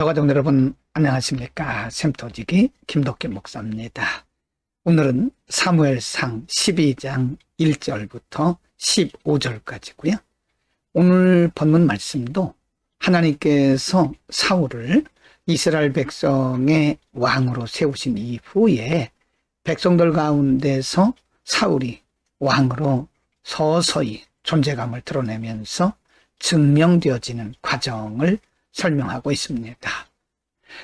여가족 여러분 안녕하십니까 샘터지기 김덕기 목사입니다. 오늘은 사무엘상 12장 1절부터 15절까지고요. 오늘 본문 말씀도 하나님께서 사울을 이스라엘 백성의 왕으로 세우신 이후에 백성들 가운데서 사울이 왕으로 서서히 존재감을 드러내면서 증명되어지는 과정을 설명하고 있습니다.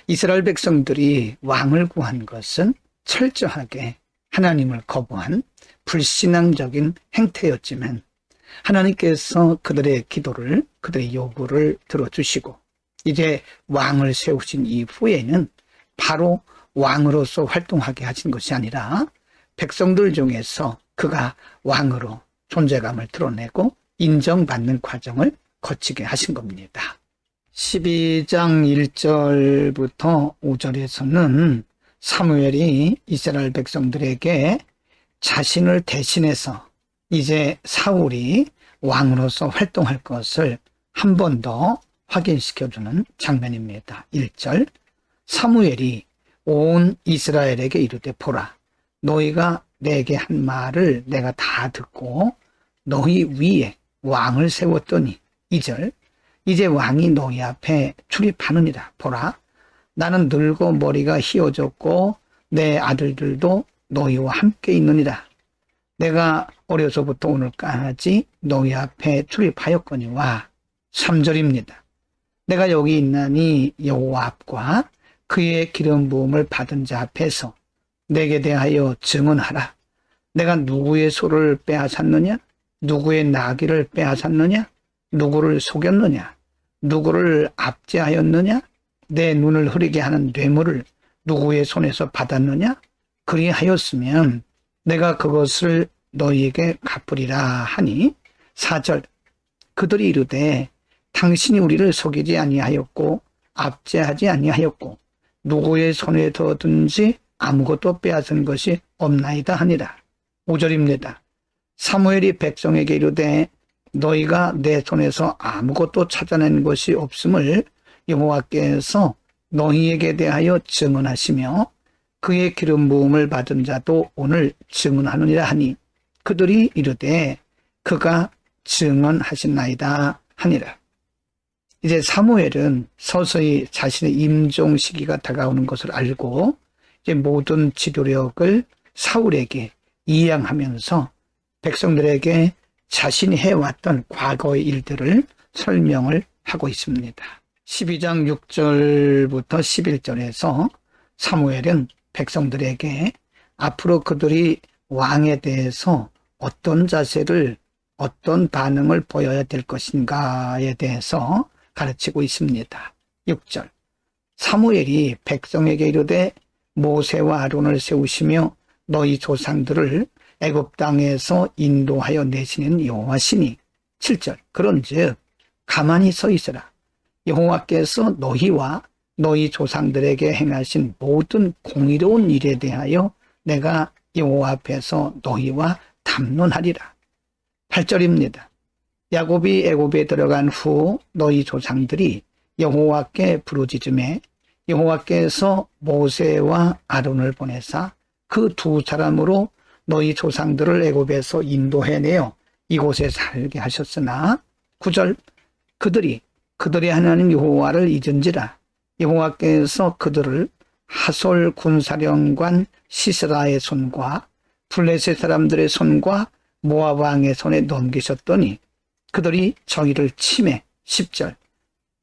이스라엘 백성들이 왕을 구한 것은 철저하게 하나님을 거부한 불신앙적인 행태였지만 하나님께서 그들의 기도를 그들의 요구를 들어주시고 이제 왕을 세우신 이후에는 바로 왕으로서 활동하게 하신 것이 아니라 백성들 중에서 그가 왕으로 존재감을 드러내고 인정받는 과정을 거치게 하신 겁니다. 12장 1절부터 5절에서는 사무엘이 이스라엘 백성들에게 자신을 대신해서 이제 사울이 왕으로서 활동할 것을 한 번 더 확인시켜주는 장면입니다. 1절 사무엘이 온 이스라엘에게 이르되 보라 너희가 내게 한 말을 내가 다 듣고 너희 위에 왕을 세웠더니 2절 이제 왕이 너희 앞에 출입하느니라. 보라 나는 늙고 머리가 휘어졌고 내 아들들도 너희와 함께 있느니라. 내가 어려서부터 오늘까지 너희 앞에 출입하였거니와 3절입니다. 내가 여기 있나니 여호와 앞과 그의 기름 부음을 받은 자 앞에서 내게 대하여 증언하라. 내가 누구의 소를 빼앗았느냐? 누구의 나귀를 빼앗았느냐? 누구를 속였느냐 누구를 압제하였느냐? 내 눈을 흐리게 하는 뇌물을 누구의 손에서 받았느냐? 그리하였으면 내가 그것을 너희에게 갚으리라 하니 사절 그들이 이르되 당신이 우리를 속이지 아니하였고 압제하지 아니하였고 누구의 손에 더든지 아무것도 빼앗은 것이 없나이다 하니라. 5절입니다. 사무엘이 백성에게 이르되 너희가 내 손에서 아무것도 찾아낸 것이 없음을 여호와께서 너희에게 대하여 증언하시며 그의 기름 부음을 받은 자도 오늘 증언하느니라 하니 그들이 이르되 그가 증언하신나이다 하니라. 이제 사무엘은 서서히 자신의 임종 시기가 다가오는 것을 알고 이제 모든 지도력을 사울에게 이양하면서 백성들에게 자신이 해왔던 과거의 일들을 설명을 하고 있습니다. 12장 6절부터 11절에서 사무엘은 백성들에게 앞으로 그들이 왕에 대해서 어떤 자세를 어떤 반응을 보여야 될 것인가에 대해서 가르치고 있습니다. 6절 사무엘이 백성에게 이르되 모세와 아론을 세우시며 너희 조상들을 애굽 땅에서 인도하여 내시는 여호와시니 7절. 그런즉 가만히 서 있으라. 여호와께서 너희와 너희 조상들에게 행하신 모든 공의로운 일에 대하여 내가 여호와 앞에서 너희와 담론하리라. 8절입니다. 야곱이 애굽에 들어간 후 너희 조상들이 여호와께 부르짖음에 여호와께서 모세와 아론을 보내사 그 두 사람으로 너희 조상들을 애굽에서 인도해내어 이곳에 살게 하셨으나 구절 그들이 그들의 하나님 여호와를 잊은지라. 여호와께서 그들을 하솔 군사령관 시스라의 손과 블레셋 사람들의 손과 모압 왕의 손에 넘기셨더니 그들이 저희를 침해. 10절.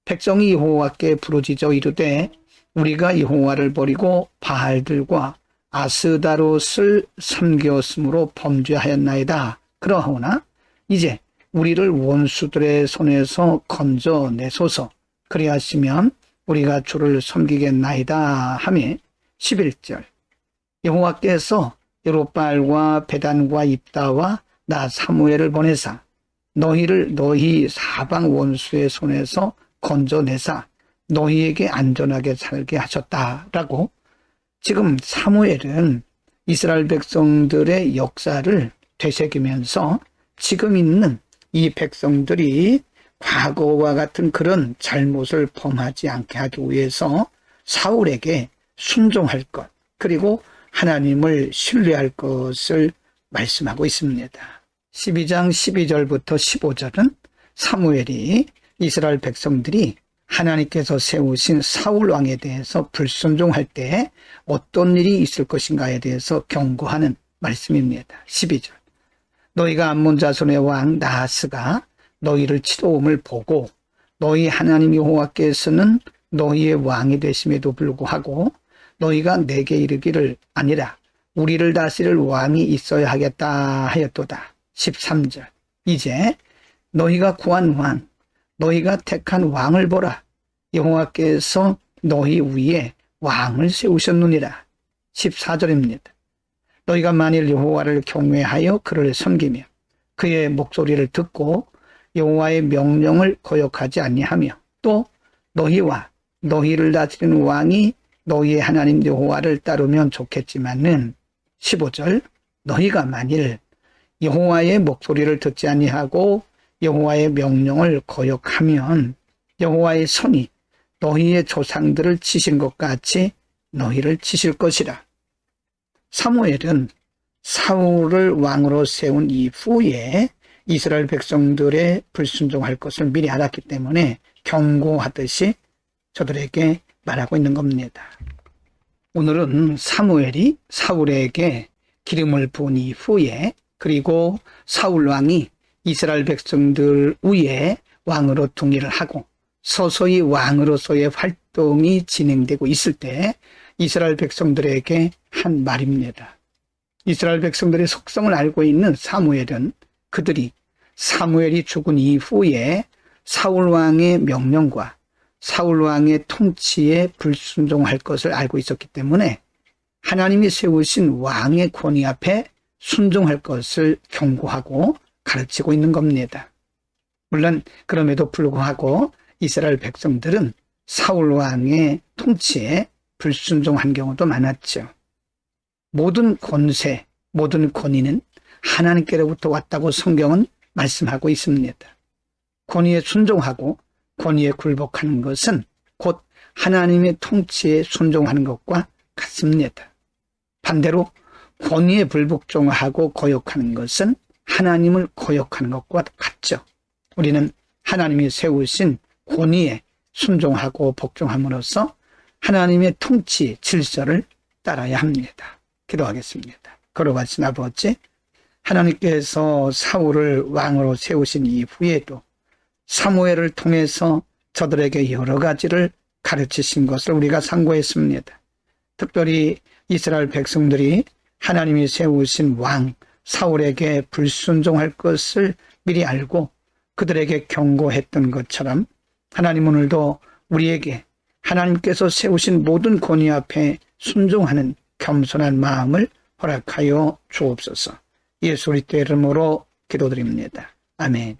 백성이 여호와께 부르짖어 이르되 우리가 여호와를 버리고 바알들과 아스다롯을 섬겼으므로 범죄하였나이다. 그러하오나 이제 우리를 원수들의 손에서 건져내소서. 그리하시면 우리가 주를 섬기겠나이다 하며 11절. 여호와께서 여롯발과 베단과 입다와 나 사무엘을 보내사. 너희를 너희 사방 원수의 손에서 건져내사. 너희에게 안전하게 살게 하셨다라고 지금 사무엘은 이스라엘 백성들의 역사를 되새기면서 지금 있는 이 백성들이 과거와 같은 그런 잘못을 범하지 않게 하기 위해서 사울에게 순종할 것, 그리고 하나님을 신뢰할 것을 말씀하고 있습니다. 12장 12절부터 15절은 사무엘이 이스라엘 백성들이 하나님께서 세우신 사울 왕에 대해서 불순종할 때 어떤 일이 있을 것인가에 대해서 경고하는 말씀입니다. 12절. 너희가 암몬 자손의 왕 나하스가 너희를 치도움을 보고 너희 하나님 여호와께서는 너희의 왕이 되심에도 불구하고 너희가 내게 이르기를 아니라 우리를 다스릴 왕이 있어야 하겠다 하였도다. 13절. 이제 너희가 구한 왕, 너희가 택한 왕을 보라. 여호와께서 너희 위에 왕을 세우셨느니라. 14절입니다. 너희가 만일 여호와를 경외하여 그를 섬기며 그의 목소리를 듣고 여호와의 명령을 거역하지 아니하며 또 너희와 너희를 다스리는 왕이 너희의 하나님 여호와를 따르면 좋겠지만은 15절 너희가 만일 여호와의 목소리를 듣지 아니하고 여호와의 명령을 거역하면 여호와의 손이 너희의 조상들을 치신 것 같이 너희를 치실 것이라. 사무엘은 사울을 왕으로 세운 이후에 이스라엘 백성들의 불순종할 것을 미리 알았기 때문에 경고하듯이 저들에게 말하고 있는 겁니다. 오늘은 사무엘이 사울에게 기름을 부은 이후에 그리고 사울 왕이 이스라엘 백성들 위에 왕으로 통일을 하고 서서히 왕으로서의 활동이 진행되고 있을 때 이스라엘 백성들에게 한 말입니다. 이스라엘 백성들의 속성을 알고 있는 사무엘은 그들이 사무엘이 죽은 이후에 사울 왕의 명령과 사울 왕의 통치에 불순종할 것을 알고 있었기 때문에 하나님이 세우신 왕의 권위 앞에 순종할 것을 경고하고 가르치고 있는 겁니다. 물론 그럼에도 불구하고 이스라엘 백성들은 사울 왕의 통치에 불순종한 경우도 많았죠. 모든 권세, 모든 권위는 하나님께로부터 왔다고 성경은 말씀하고 있습니다. 권위에 순종하고 권위에 굴복하는 것은 곧 하나님의 통치에 순종하는 것과 같습니다. 반대로 권위에 불복종하고 거역하는 것은 하나님을 거역하는 것과 같죠. 우리는 하나님이 세우신 권위에 순종하고 복종함으로써 하나님의 통치 질서를 따라야 합니다. 기도하겠습니다. 걸어가신 아버지, 하나님께서 사울을 왕으로 세우신 이후에도 사무엘을 통해서 저들에게 여러 가지를 가르치신 것을 우리가 상고했습니다. 특별히 이스라엘 백성들이 하나님이 세우신 왕 사울에게 불순종할 것을 미리 알고 그들에게 경고했던 것처럼 하나님 오늘도 우리에게 하나님께서 세우신 모든 권위 앞에 순종하는 겸손한 마음을 허락하여 주옵소서. 예수 그리스도의 이름으로 기도드립니다. 아멘.